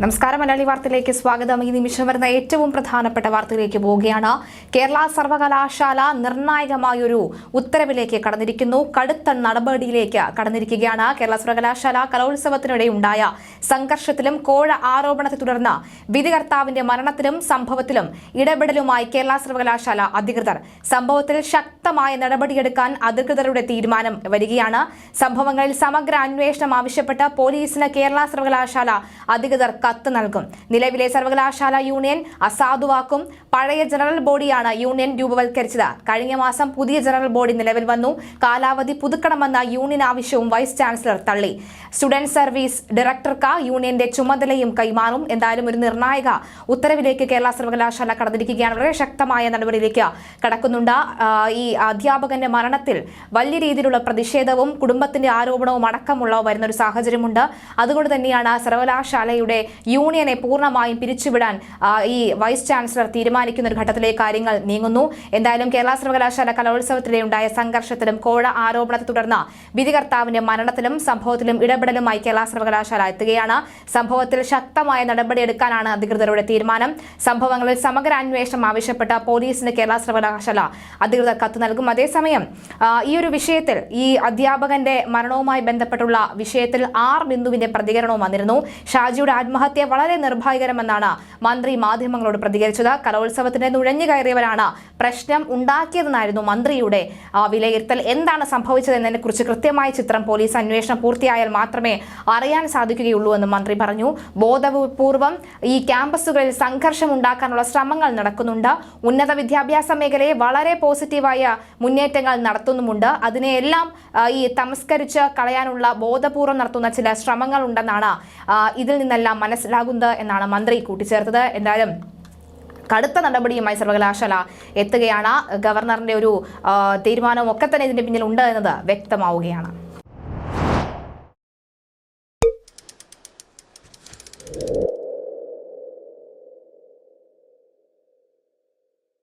നമസ്കാരം മലയാളി വാർത്തയിലേക്ക് സ്വാഗതം. ഈ നിമിഷം വരുന്ന ഏറ്റവും പ്രധാനപ്പെട്ട വാർത്തയിലേക്ക് പോവുകയാണ്. കേരള സർവകലാശാല നിർണായകമായൊരു ഉത്തരവിലേക്ക് കടന്നിരിക്കുന്നു. കടുത്ത നടപടിയിലേക്ക് കടന്നിരിക്കുകയാണ്. കേരള സർവകലാശാല കലോത്സവത്തിനിടെ ഉണ്ടായ സംഘർഷത്തിലും കോഴ ആരോപണത്തെ തുടർന്ന് വിധികർത്താവിന്റെ മരണത്തിലും സംഭവത്തിലും ഇടപെടലുമായി കേരള സർവകലാശാല അധികൃതർ. സംഭവത്തിൽ ശക്തമായ നടപടിയെടുക്കാൻ അധികൃതരുടെ തീരുമാനം വരികയാണ്. സംഭവങ്ങളിൽ സമഗ്ര അന്വേഷണം ആവശ്യപ്പെട്ട് പോലീസിന് കേരള സർവകലാശാല അധികൃതർ കത്ത് നൽകും. നിലവിലെ സർവകലാശാല യൂണിയൻ അസാധുവാക്കും. പഴയ ജനറൽ ബോഡിയാണ് യൂണിയൻ രൂപവൽക്കരിച്ചത്. കഴിഞ്ഞ മാസം പുതിയ ജനറൽ ബോഡി നിലവിൽ വന്നു. കാലാവധി പുതുക്കണമെന്ന യൂണിയൻ ആവശ്യവും വൈസ് ചാൻസലർ തള്ളി. സ്റ്റുഡന്റ് സർവീസ് ഡയറക്ടർക്ക് യൂണിയന്റെ ചുമതലയും കൈമാറും. എന്തായാലും ഒരു നിർണായക ഉത്തരവിലേക്ക് കേരള സർവകലാശാല കടന്നിരിക്കുകയാണ്. വളരെ ശക്തമായ നടപടിയിലേക്ക് കടക്കുന്നുണ്ട്. ഈ അധ്യാപകന്റെ മരണത്തിൽ വലിയ രീതിയിലുള്ള പ്രതിഷേധവും കുടുംബത്തിന്റെ ആരോപണവും അടക്കമുള്ള വരുന്ന ഒരു സാഹചര്യമുണ്ട്. അതുകൊണ്ട് തന്നെയാണ് സർവകലാശാലയുടെ യൂണിയനെ പൂർണമായും പിരിച്ചുവിടാൻ ഈ വൈസ് ചാൻസലർ തീരുമാനിക്കുന്ന ഒരു ഘട്ടത്തിലേക്ക് കാര്യങ്ങൾ നീങ്ങുന്നു. എന്തായാലും കേരള സർവകലാശാല കലോത്സവത്തിലെ ഉണ്ടായ സംഘർഷത്തിലും കോഴ ആരോപണത്തെ തുടർന്ന് വിധികർത്താവിന്റെ മരണത്തിലും സംഭവത്തിലും ഇടപെടലുമായി കേരള സർവകലാശാല എത്തുകയാണ്. സംഭവത്തിൽ ശക്തമായ നടപടിയെടുക്കാനാണ് അധികൃതരുടെ തീരുമാനം. സംഭവങ്ങളിൽ സമഗ്ര അന്വേഷണം ആവശ്യപ്പെട്ട പോലീസിന് കേരള സർവകലാശാല അധികൃതർ കത്ത് നൽകും. അതേസമയം ഈ ഒരു വിഷയത്തിൽ ഈ അധ്യാപകന്റെ മരണവുമായി ബന്ധപ്പെട്ടുള്ള വിഷയത്തിൽ ആർ ബിന്ദുവിന്റെ പ്രതികരണവും വന്നിരുന്നു. ഷാജിയുടെ ആത്മഹത്യ വളരെ നിർഭാഗ്യകരമെന്നാണ് മന്ത്രി മാധ്യമങ്ങളോട് പ്രതികരിച്ചത്. കലോത്സവത്തിന്റെ നുഴഞ്ഞു കയറിയവരാണ് പ്രശ്നം ഉണ്ടാക്കിയതെന്നായിരുന്നു മന്ത്രിയുടെ വിലയിരുത്തൽ. എന്താണ് സംഭവിച്ചതെന്നതിനെ കുറിച്ച് കൃത്യമായ ചിത്രം പോലീസ് അന്വേഷണം പൂർത്തിയായാൽ മാത്രമേ അറിയാൻ സാധിക്കുകയുള്ളൂ എന്ന് മന്ത്രി പറഞ്ഞു. ബോധപൂർവം ഈ ക്യാമ്പസുകളിൽ സംഘർഷം ഉണ്ടാക്കാനുള്ള ശ്രമങ്ങൾ നടക്കുന്നുണ്ട്. ഉന്നത വിദ്യാഭ്യാസ മേഖലയെ വളരെ പോസിറ്റീവായ മുന്നേറ്റങ്ങൾ നടത്തുന്നുമുണ്ട്. അതിനെയെല്ലാം ഈ തമസ്കരിച്ച് കളയാനുള്ള ബോധപൂർവം നടത്തുന്ന ചില ശ്രമങ്ങൾ ഉണ്ടെന്നാണ് ഇതിൽ നിന്നെല്ലാം മനസ്സിലാകുന്നത് എന്നാണ് മന്ത്രി കൂട്ടിച്ചേർത്തത്. എന്തായാലും കടുത്ത നടപടിയുമായി സർവകലാശാല എത്തുകയാണ്. ഗവർണറിന്റെ ഒരു തീരുമാനവും ഒക്കെ തന്നെ ഇതിന്റെ പിന്നിൽ ഉണ്ട് എന്നത് വ്യക്തമാവുകയാണ്.